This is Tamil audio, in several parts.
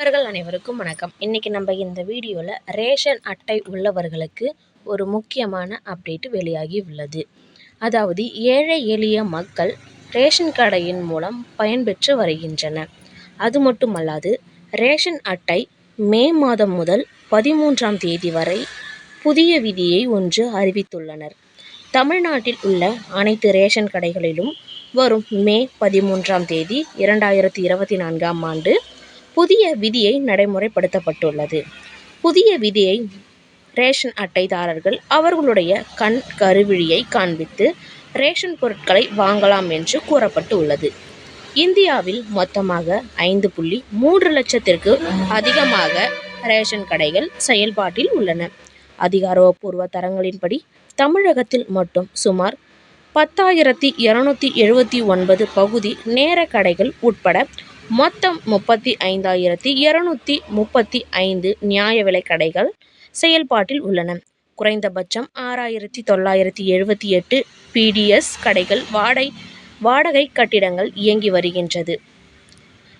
நண்பர்கள் அனைவருக்கும் வணக்கம். இன்றைக்கி நம்ம இந்த வீடியோவில் ரேஷன் அட்டை உள்ளவர்களுக்கு ஒரு முக்கியமான அப்டேட் வெளியாகி உள்ளது. அதாவது ஏழை எளிய மக்கள் ரேஷன் கடையின் மூலம் பயன்பெற்று வருகின்றனர். அது மட்டுமல்லாது ரேஷன் அட்டை மே மாதம் முதல் பதிமூன்றாம் தேதி வரை புதிய விதியை ஒன்று அறிவித்துள்ளனர். தமிழ்நாட்டில் உள்ள அனைத்து ரேஷன் கடைகளிலும் வரும் மே பதிமூன்றாம் தேதி இரண்டாயிரத்தி இருபத்தி நான்காம் ஆண்டு புதிய விதியை நடைமுறைப்படுத்தப்பட்டுள்ளது. புதிய விதியை ரேஷன் அட்டைதாரர்கள் அவர்களுடைய கண் கருவிழியை காண்பித்து ரேஷன் பொருட்களை வாங்கலாம் என்று கூறப்பட்டு உள்ளது இந்தியாவில் மொத்தமாக ஐந்து புள்ளி மூன்று லட்சத்திற்கு அதிகமாக ரேஷன் கடைகள் செயல்பாட்டில் உள்ளன. அதிகாரப்பூர்வ தரங்களின்படி தமிழகத்தில் மட்டும் சுமார் பத்தாயிரத்தி இரநூத்தி எழுபத்தி ஒன்பது பகுதி நேர கடைகள் உட்பட மொத்தம் முப்பத்தி ஐந்தாயிரத்தி இரநூத்தி முப்பத்தி ஐந்து நியாய விலை கடைகள் செயல்பாட்டில் உள்ளன. குறைந்தபட்சம் ஆறாயிரத்தி தொள்ளாயிரத்தி எழுபத்தி எட்டு பிடிஎஸ் கடைகள் வாடகை வாடகை கட்டிடங்கள் இயங்கி வருகின்றது.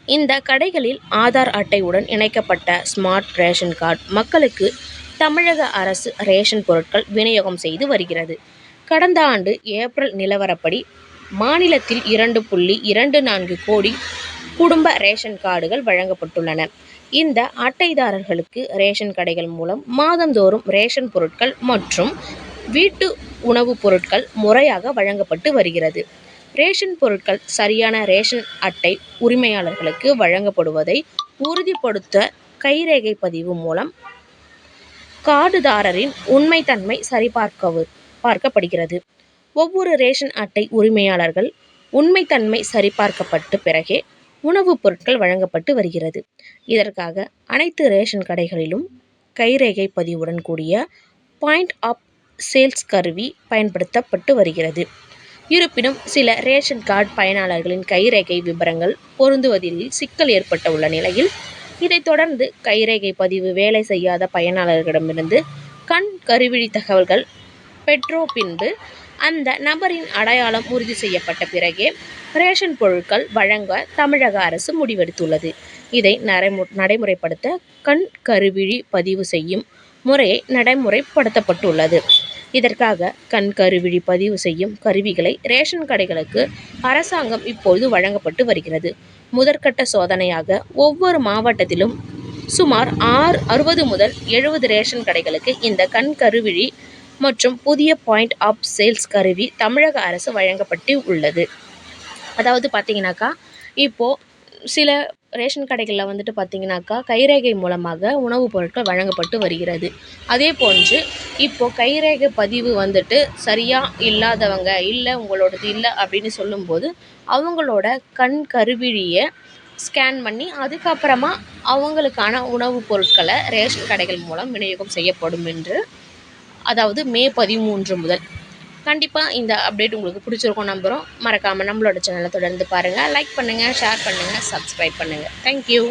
இந்த கடைகளில் ஆதார் அட்டையுடன் இணைக்கப்பட்ட ஸ்மார்ட் ரேஷன் கார்டு மக்களுக்கு தமிழக அரசு ரேஷன் பொருட்கள் விநியோகம் செய்து வருகிறது. கடந்த ஆண்டு ஏப்ரல் நிலவரப்படி மாநிலத்தில் இரண்டு புள்ளி இரண்டு நான்கு கோடி குடும்ப ரேஷன் கார்டுகள் வழங்கப்பட்டுள்ளன. இந்த அட்டைதாரர்களுக்கு ரேஷன் கடைகள் மூலம் மாதந்தோறும் ரேஷன் பொருட்கள் மற்றும் வீட்டு உணவுப் பொருட்கள் முறையாக வழங்கப்பட்டு வருகிறது. ரேஷன் பொருட்கள் சரியான ரேஷன் அட்டை உரிமையாளர்களுக்கு வழங்கப்படுவதை உறுதிப்படுத்த கைரேகை பதிவு மூலம் கார்டுதாரரின் உண்மைத்தன்மை சரிபார்க்கவு பார்க்கப்படுகிறது. ஒவ்வொரு ரேஷன் அட்டை உரிமையாளர்கள் உண்மைத்தன்மை சரிபார்க்கப்பட்டு பிறகே உணவுப் பொருட்கள் வழங்கப்பட்டு வருகிறது. இதற்காக அனைத்து ரேஷன் கடைகளிலும் கைரேகை பதிவுடன் கூடிய பாயிண்ட் ஆப் சேல்ஸ் கருவி பயன்படுத்தப்பட்டு வருகிறது. இருப்பினும் சில ரேஷன் கார்டு பயனாளர்களின் கைரேகை விபரங்கள் பொருந்துவதில் சிக்கல் ஏற்பட்ட உள்ள நிலையில் இதைத் தொடர்ந்து கைரேகை பதிவு வேலை செய்யாத பயனாளர்களிடமிருந்து கண் கருவிழி தகவல்கள் பெற்றோ பின்பு அந்த நபரின் அடையாளம் உறுதி செய்யப்பட்ட பிறகே ரேஷன் பொருட்கள் வழங்க தமிழக அரசு முடிவெடுத்துள்ளது. இதை நடைமு நடைமுறைப்படுத்த கண் கருவிழி பதிவு செய்யும் முறையை நடைமுறைப்படுத்தப்பட்டுள்ளது. இதற்காக கண் கருவிழி பதிவு செய்யும் கருவிகளை ரேஷன் கடைகளுக்கு அரசாங்கம் இப்போது வழங்கப்பட்டு வருகிறது. முதற்கட்ட சோதனையாக ஒவ்வொரு மாவட்டத்திலும் சுமார் ஆறு அறுபது முதல் எழுபது ரேஷன் கடைகளுக்கு இந்த கண் கருவிழி மற்றும் புதிய பாயிண்ட் ஆப் சேல்ஸ் கருவி தமிழக அரசு வழங்கப்பட்டு உள்ளது. அதாவது பார்த்தீங்கன்னாக்கா இப்போது சில ரேஷன் கடைகளில் வந்துட்டு பார்த்தீங்கன்னாக்கா கைரேகை மூலமாக உணவுப் பொருட்கள் வழங்கப்பட்டு வருகிறது. அதே போன்று இப்போது கைரேகை பதிவு வந்துட்டு சரியாக இல்லாதவங்க இல்லை உங்களோடது இல்லை அப்படின்னு சொல்லும்போது அவங்களோட கண் கருவிழியை ஸ்கேன் பண்ணி அதுக்கப்புறமா அவங்களுக்கான உணவுப் பொருட்களை ரேஷன் கடைகள் மூலம் விநியோகம் செய்யப்படும் என்று அதாவது மே பதிமூன்று முதல். கண்டிப்பாக இந்த அப்டேட் உங்களுக்கு பிடிச்சிருக்கும் நம்புகிறோம் மறக்காமல் நம்மளோட சேனலை தொடர்ந்து பாருங்கள் லைக் பண்ணுங்கள் ஷேர் பண்ணுங்கள் சப்ஸ்கிரைப் பண்ணுங்கள் தேங்க்யூ